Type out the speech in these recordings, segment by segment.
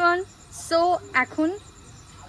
Everyone so এখন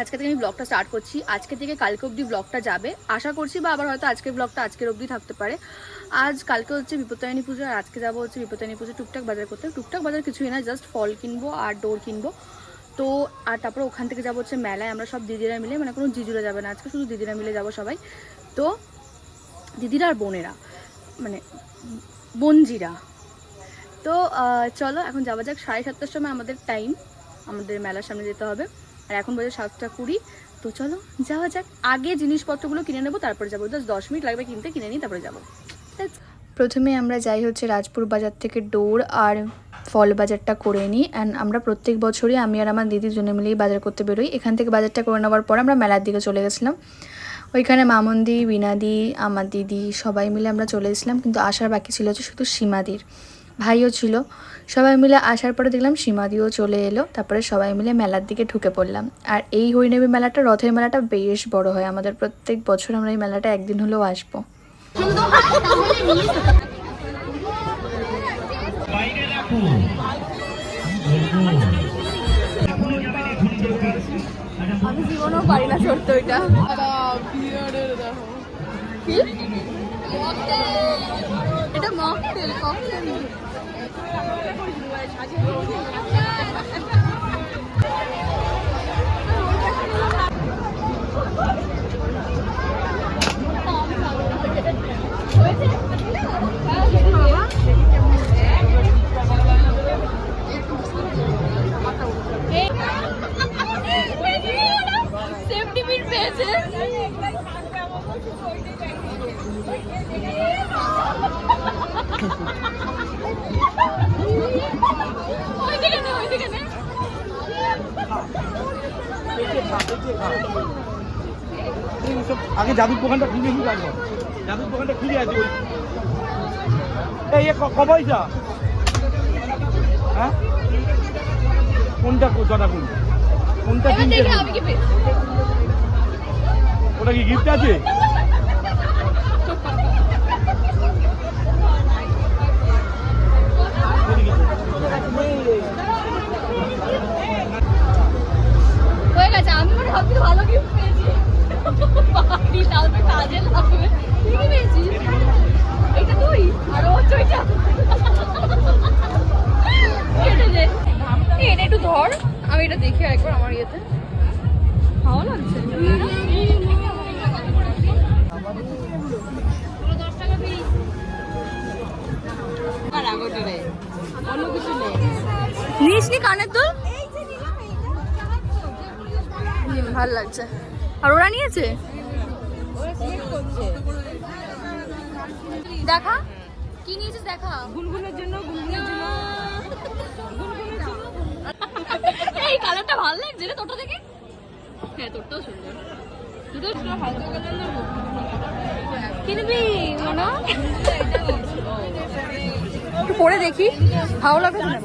আজকে থেকে আমি ব্লগটা স্টার্ট করছি। আজকে থেকে কালকে অবধি ব্লগটা যাবে। আশা করছি বা আবার হয়তো আজকের ব্লগটা আজকের অবধি থাকতে পারে। আজ কালকে হচ্ছে বিপত্তায়নী পুজো আর আজকে যাব হচ্ছে বিপত্তায়নী পুজো টুকটাক বাজার করতে। টুকটাক বাজার কিছুই না জাস্ট ফল কিনবো আর ডোর কিনবো। তো, আর তারপরে ওখান থেকে যাব হচ্ছে মেলায়। আমরা সব দিদিরা মিলে মানে কোনো জিজুরা যাবে না। আজকে শুধু দিদিরা মিলে যাব সবাই। তো, দিদিরা আর বোনেরা মানে বনজিরা। তো চলো এখন যাওয়া যাক। সাড়ে সাতটার সময় আমাদের টাইম আমাদের মেলার সামনে যেতে হবে। আর এখন বাজে সাতটা কুড়ি, তো চলো যাওয়া যাক। আগে জিনিসপত্রগুলো কিনে নেব, তারপরে যাব। জাস্ট দশ মিনিট লাগবে কিনতে, কিনে নিই তারপরে যাব। প্রথমে আমরা যাই হচ্ছে রাজপুর বাজার থেকে ডোর আর ফল বাজারটা করে নিই। অ্যান্ড আমরা প্রত্যেক বছরই আমি আর আমার দিদির জন্য মিলেই বাজার করতে বেরোই। এখান থেকে বাজারটা করে নেওয়ার পর আমরা মেলার দিকে চলে গেছিলাম। ওইখানে মামন্দি, বিনাদি, আমার দিদি সবাই মিলে আমরা চলে এসেছিলাম। কিন্তু আসার বাকি ছিল হচ্ছে শুধু সীমাদির। ভাইও ছিল। সবাই মিলে আসার পরে দেখলাম সীমাদিও চলে এলো, তারপরে সবাই মিলে মেলার দিকে ঢুকে পড়লাম। আর এই হরিণবী মেলাটা, রথের মেলাটা বেশ বড় হয়। আমাদের প্রত্যেক বছর আমরা এই মেলাটা একদিন হলেও আসব। সেফটি পিন পেয়েছে ওইদিকে নে ওইদিকে নে এইসব আগে জাদুর দোকানটা খুলে কি আসব জাদুর দোকানটা খুলে আছে ওই। এই ক- পয়সা হ্যাঁ? কোনটা জটা কোন? কোনটা এবার তিনটে দেখি কোন? আমি কি পেয়েছি? ওটা কি গিফট আছে? গেছে আমি মনে ভালো গিফট পেয়েছি। বাড়ি তো কাজে লাগবে কি পেয়েছিস? এটা তুই? আর ও আমার ইয়েতে। নিস নি কানের দুল? ভালো লাগছে। আর ওরা নিয়েছে? দেখা? কি নিয়েছিস দেখা? গুনগুনের জন্য গুনগুনের জন্য। এই কালারটা ভালো লাগছে রে তোরটা দেখে। হ্যাঁ তোরটাও সুন্দর। দুটো হালকা কালার না কিনবি মনা পরে দেখি। ভালো লাগবে নেব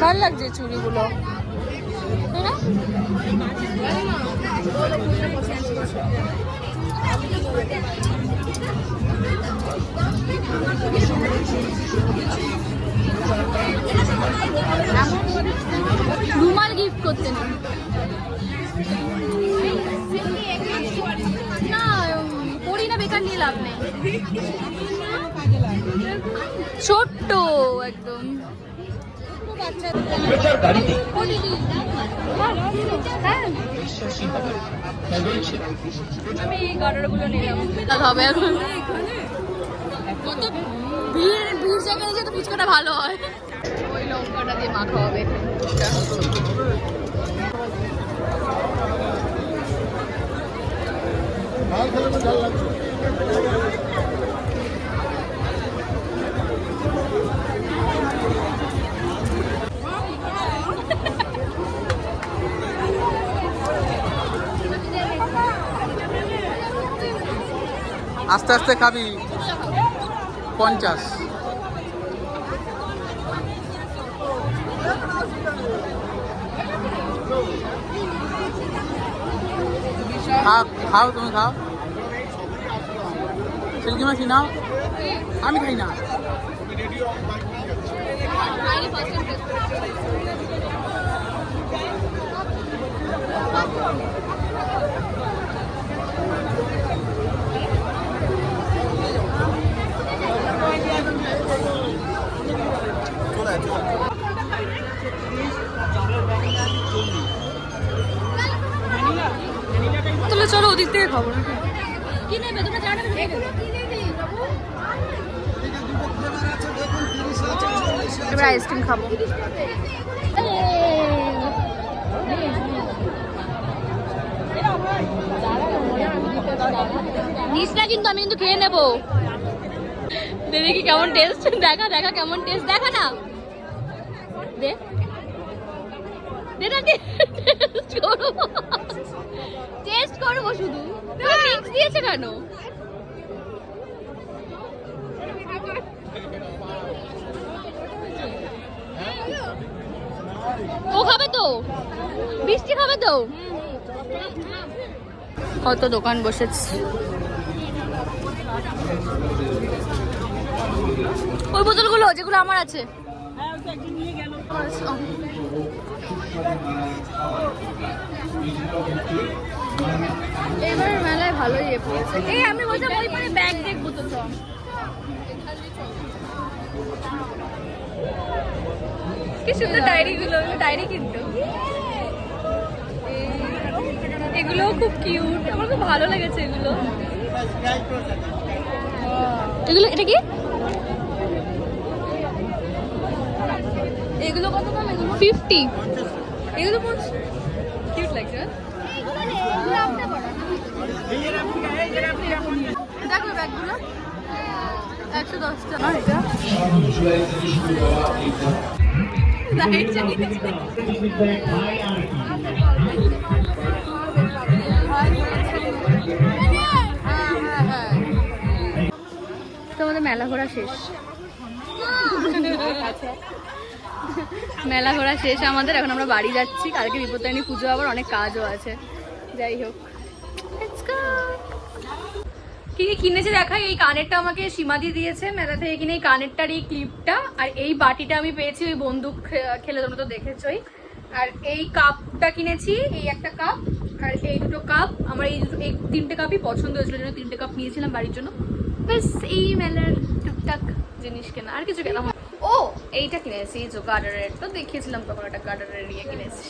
ভালো লাগছে চুড়িগুলো। রুমাল গিফট করতে না। পড়ি না বেকার নিয়ে লাভ নেই। ছোট্ট একদম। ও দিদি। আমি এই গাডারগুলো নিলাম। হবে এখন। কত ভিড় ভিড় জায়গায় যে ফুচকাটা ভালো হয়। ওই লঙ্কাটা দিয়ে মাখা হবে। আস্তে আস্তে খাবি। পঞ্চাশ। খাও খাও তুমি খাও। সিল্কি মাছি নাও। আমি খাই না। ওদিক থেকে খাব কি নেবে? তোমরা জানো এবার আইসক্রিম খাব। কিন্তু আমি কিন্তু খেয়ে নেব। দেখি কেমন টেস্ট দেখা দেখা কেমন টেস্ট দেখা না। দে। দে না টেস্ট করব। টেস্ট করব শুধু। মিক্স দিয়েছে কেন? ও খাবে তো? বৃষ্টি খাবে তো? কত দোকান বসেছে। ওই বোতলগুলো যেগুলো আমার আছে। এবার মেলায় ভালোই ইয়ে পড়েছে। এই আমি বলছিলাম ওই পারে ব্যাগ দেখব তো কি সুন্দর ডায়েরি গুলো ডায়েরি কিনতো। এগুলো খুব কিউট। আমার খুব ভালো লেগেছে এগুলো। এগুলো, এটা কি? এগুলো কত দাম? এগুলো ফিফটি এগুলো কিউট লাগছে? দেখো ব্যাগগুলো একশো দশ টাকা। তোমাদের মেলা ঘোরা শেষ মেলা ঘোরা শেষ আমাদের, এখন আমরা বাড়ি যাচ্ছি। কালকে বিপত্তারিণী পুজো আবার অনেক কাজও আছে। যাই হোক কিনেছে দেখাই? এই কানেরটা আমাকে সীমা দিয়ে দিয়েছে, মেলা থেকে কিনে এই কানেরটার এই ক্লিপটা, আর এই বাটিটা আমি পেয়েছি ওই বন্দুক খেলে, তোমরা তো দেখেছোই। আর এই কাপটা কিনেছি, এই একটা কাপ, আর এই দুটো কাপ। আমার এই দুটো, এই তিনটে কাপই পছন্দ হয়েছিল তিনটে কাপ নিয়েছিলাম বাড়ির জন্য। ব্যাস, এই মেলার টুকটাক জিনিস কেনা, আর কিছু কেনা এইটা কিনেছি যে গার্ডারের তো দেখিয়েছিলাম তখন একটা গার্ডারের ইয়ে কিনেছি।